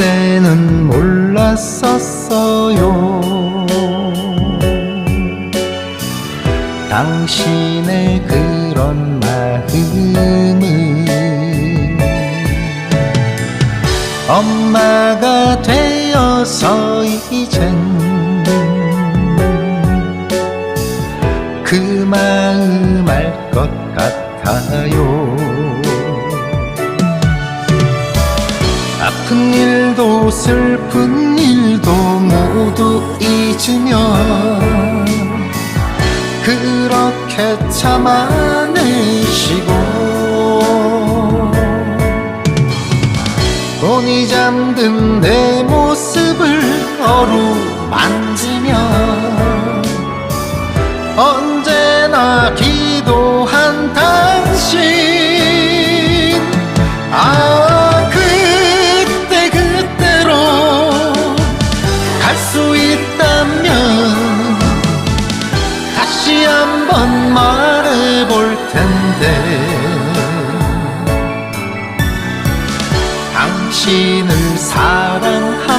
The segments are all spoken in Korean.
그때는 몰랐었어요. 당신의 그런 마음을 엄마가 되어서 이젠 그 마음 알 것 같아요 아픈 일도 슬픈 일도 모두 잊으며 그렇게 참아내시고 돈이 잠든 내 모습을 어루만지며 언제나 기 한번 말해 볼 텐데. 당신을 사랑합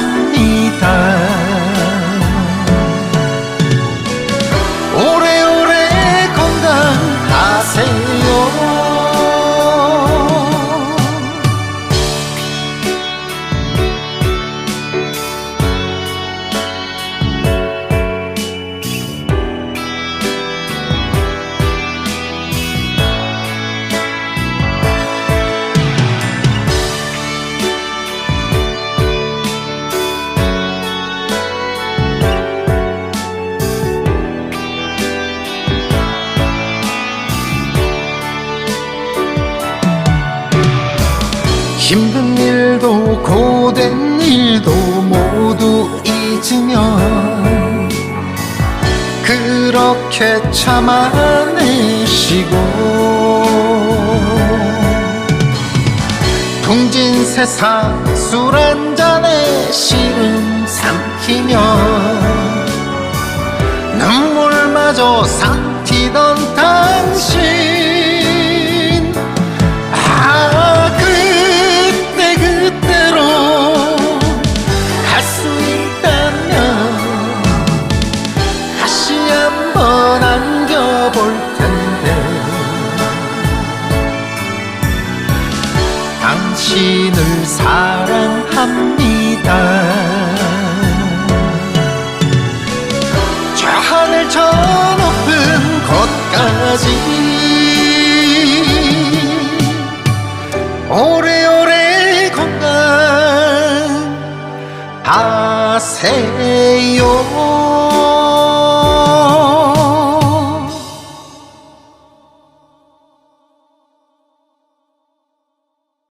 잊으며 그렇게 참아내시고 둥진 세상 술 한 잔에 시름 삼키며 눈물마저 삼 당신을 사랑합니다. 저 하늘 저 높은 곳까지 오래오래 건강하세요